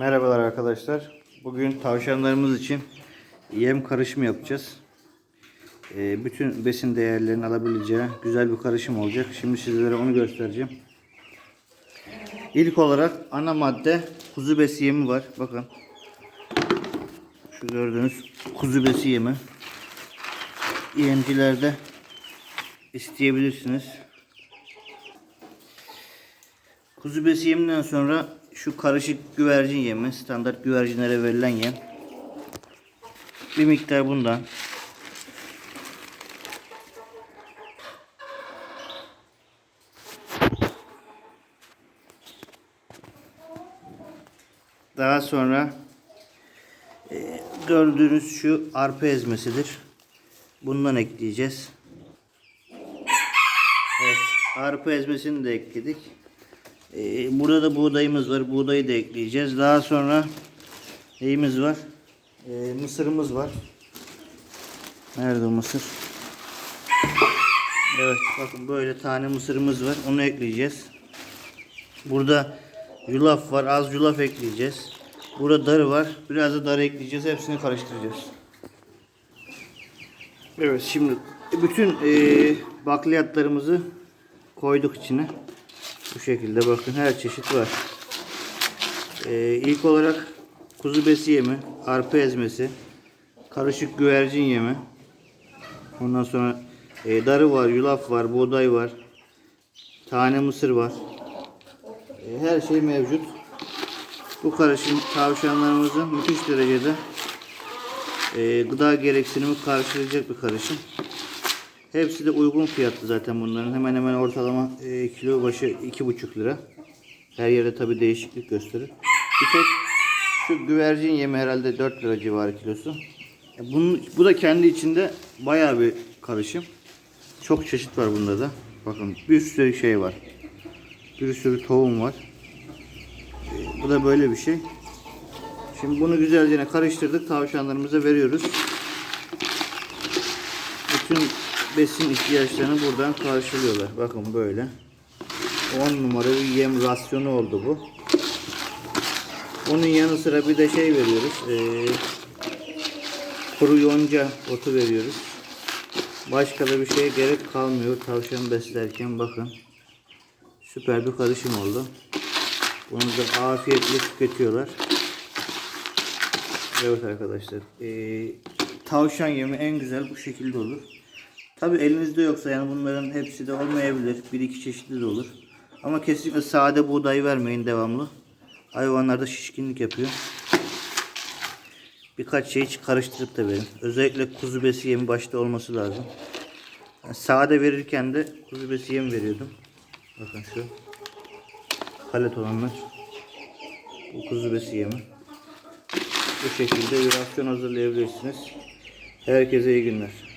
Merhabalar arkadaşlar. Bugün tavşanlarımız için yem karışımı yapacağız. Ee, bütün besin değerlerini alabileceği güzel bir karışım olacak. Şimdi sizlere onu göstereceğim. İlk olarak ana madde kuzu besi yemi var. Bakın. Şu gördüğünüz kuzu besi yemi. Yemcilerde isteyebilirsiniz. Kuzu besi yeminden sonra şu karışık güvercin yemi, standart güvercinlere verilen yem. Bir miktar bundan. Daha sonra e, gördüğünüz şu arpa ezmesidir. Bundan ekleyeceğiz. Evet, arpa ezmesini de ekledik. Ee, burada da buğdayımız var. Buğdayı da ekleyeceğiz. Daha sonra neyimiz var? Ee, mısırımız var. Nerede o mısır? Evet bakın böyle tane mısırımız var. Onu ekleyeceğiz. Burada yulaf var. Az yulaf ekleyeceğiz. Burada darı var. Biraz da darı ekleyeceğiz. Hepsini karıştıracağız. Evet şimdi bütün e, bakliyatlarımızı koyduk içine. Bu şekilde bakın her çeşit var. Ee, ilk olarak kuzu besi yemi, arpa ezmesi, karışık güvercin yemi. Ondan sonra e, darı var, yulaf var, buğday var. Tane mısır var. E, her şey mevcut. Bu karışım tavşanlarımızın müthiş derecede e, gıda gereksinimi karşılayacak bir karışım. Hepsi de uygun fiyatlı zaten bunların. Hemen hemen ortalama e, kilo başı 2,5 lira. Her yerde tabi değişiklik gösterir. Bir tek şu güvercin yemi herhalde 4 lira civarı kilosu. E, Bunun, bu da kendi içinde bayağı bir karışım. Çok çeşit var bunda da. Bakın bir sürü şey var. Bir sürü tohum var. E, bu da böyle bir şey. Şimdi bunu güzelce karıştırdık. Tavşanlarımıza veriyoruz bütün besin ihtiyaçlarını buradan karşılıyorlar. Bakın böyle. 10 numara bir yem rasyonu oldu bu. Onun yanı sıra bir de şey veriyoruz. Ee, kuru yonca otu veriyoruz. Başka da bir şeye gerek kalmıyor tavşan beslerken bakın. Süper bir karışım oldu. Bunu da afiyetle tüketiyorlar. Evet arkadaşlar. Ee, tavşan yemi en güzel bu şekilde olur. Tabi elinizde yoksa yani bunların hepsi de olmayabilir. Bir iki çeşitli de olur. Ama kesinlikle sade buğday vermeyin devamlı. Hayvanlarda şişkinlik yapıyor. Birkaç şey hiç karıştırıp da verin. Özellikle kuzu besi yemi başta olması lazım. Yani sade verirken de kuzu besi yemi veriyordum. Bakın şu. Palet olanlar. Bu kuzu besi yemi. Bu şekilde bir hazırlayabilirsiniz. Herkese iyi günler.